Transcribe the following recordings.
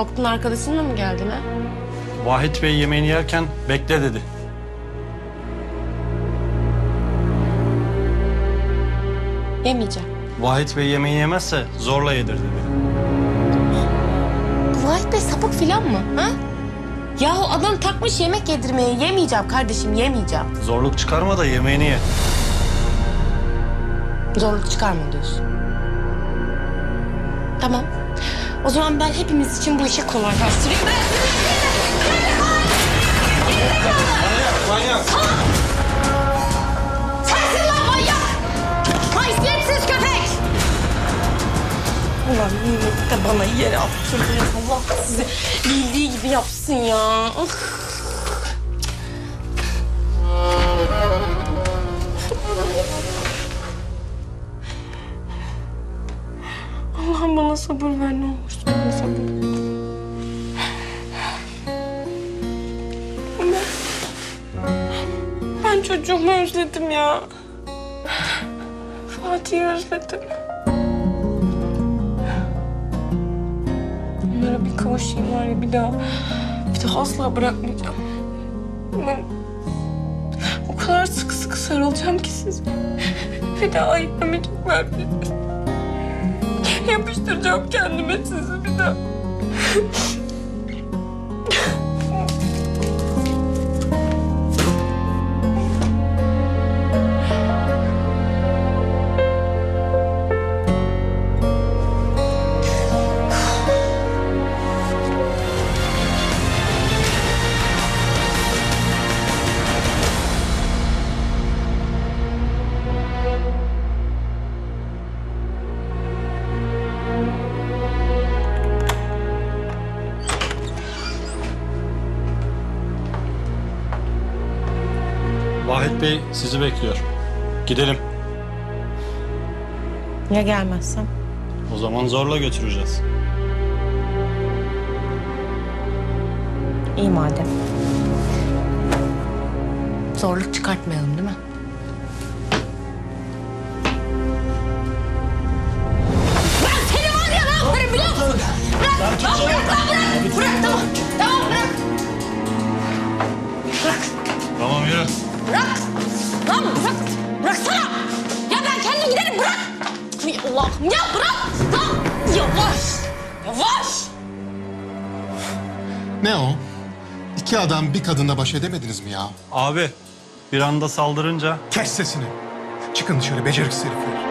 Korktun arkadaşınla mı geldin ha? Vahit Bey yemeğini yerken bekle dedi. Yemeyeceğim. Vahit Bey yemeği yemezse zorla yedir dedi. Bu Vahit Bey sapık filan mı? Ha? Yahu adam takmış yemek yedirmeye. Yemeyeceğim kardeşim yemeyeceğim. Zorluk çıkarma da yemeğini ye. Zorluk çıkarma diyorsun. Tamam. O zaman ben hepimiz için bu işi kolaylaştırayım. Sensin lan manyak! Haysiyetsiz köpek! Ulan millet de bana yere attırdı. ya. Allah sizi bildiği gibi yapsın ya. Ih. Allah'ım bana sabır ver ne ver. Ben, çocuğumu özledim ya. Fatih'i özledim. Onlara bir kavuşayım var ya bir daha. Bir daha asla bırakmayacağım. Ben o kadar sıkı sıkı sarılacağım ki size. Bir daha ayıramayacaklar beni. Yapıştıracağım kendime sizi bir daha. Bey sizi bekliyor. Gidelim. Ya gelmezsem? O zaman zorla götüreceğiz. İyi madem. Zorluk çıkartmayalım değil mi? Ya bırak! Lan yavaş! Yavaş! Ne o? İki adam bir kadınla baş edemediniz mi ya? Abi bir anda saldırınca Kes sesini. Çıkın dışarı beceriksiz herifler.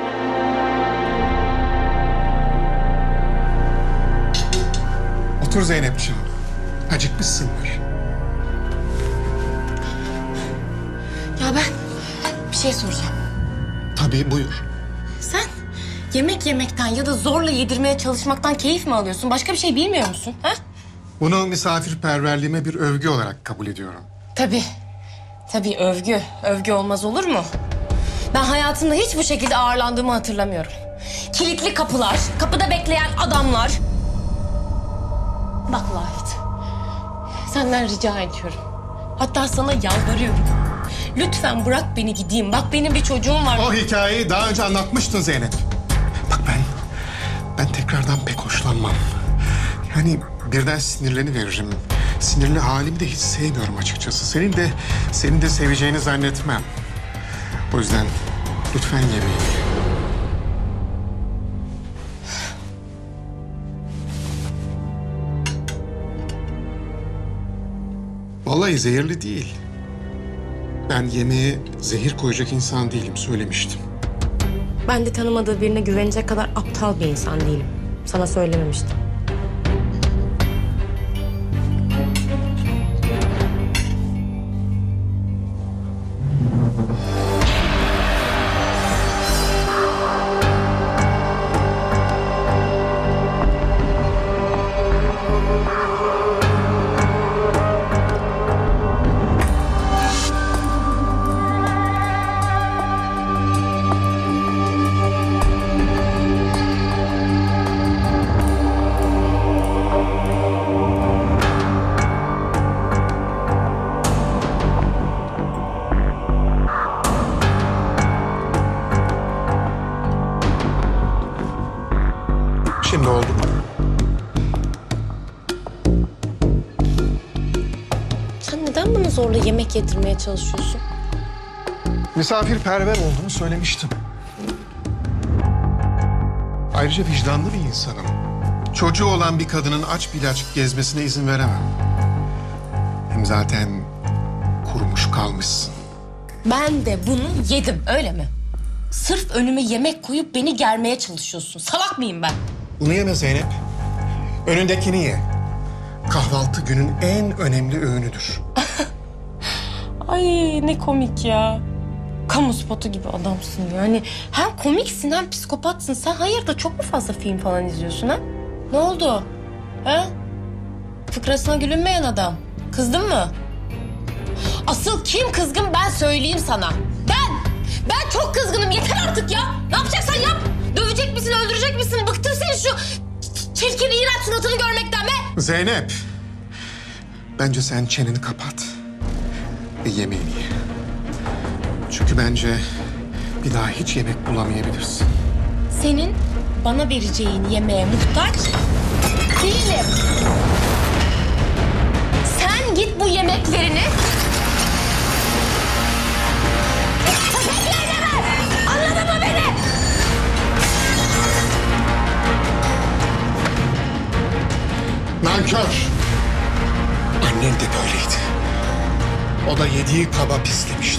Otur Zeynep'ciğim. Acıkmışsındır. Ya ben bir şey soracağım. Tabii buyur. Yemek yemekten ya da zorla yedirmeye çalışmaktan keyif mi alıyorsun? Başka bir şey bilmiyor musun? Ha? Bunu misafirperverliğime bir övgü olarak kabul ediyorum. Tabii. Tabii övgü. Övgü olmaz olur mu? Ben hayatımda hiç bu şekilde ağırlandığımı hatırlamıyorum. Kilitli kapılar, kapıda bekleyen adamlar. Bak Vahit. Senden rica ediyorum. Hatta sana yalvarıyorum. Lütfen bırak beni gideyim. Bak benim bir çocuğum var. O hikayeyi daha önce anlatmıştın Zeynep. Tekrardan pek hoşlanmam. Yani birden sinirleni veririm. Sinirli halimi de hiç sevmiyorum açıkçası. Senin de, senin de seveceğini zannetmem. O yüzden lütfen yemeyin. Vallahi zehirli değil. Ben yemeğe zehir koyacak insan değilim söylemiştim. Ben de tanımadığı birine güvenecek kadar aptal bir insan değilim. Sana söylememiştim. Neden bana zorla yemek yedirmeye çalışıyorsun? Misafirperver olduğunu söylemiştim. Ayrıca vicdanlı bir insanım. Çocuğu olan bir kadının aç bile açık gezmesine izin veremem. Hem zaten kurumuş kalmışsın. Ben de bunu yedim öyle mi? Sırf önüme yemek koyup beni germeye çalışıyorsun. Salak mıyım ben? Bunu yeme Zeynep. Önündekini ye. Kahvaltı günün en önemli öğünüdür. Ay ne komik ya. Kamu spotu gibi adamsın yani. Hem komiksin hem psikopatsın. Sen hayırdır çok mu fazla film falan izliyorsun ha? Ne oldu? Ha? Fıkrasına gülünmeyen adam. Kızdın mı? Asıl kim kızgın ben söyleyeyim sana. Ben! Ben çok kızgınım yeter artık ya. Ne yapacaksan yap. Dövecek misin öldürecek misin? Bıktım senin şu çirkin iğrenç suratını görmekten be. Zeynep. Bence sen çeneni kapat. Ve yemeğini ye. Çünkü bence bir daha hiç yemek bulamayabilirsin. Senin bana vereceğin yemeğe muhtaç değilim. Sen git bu yemeklerini yediği kaba pislemişti.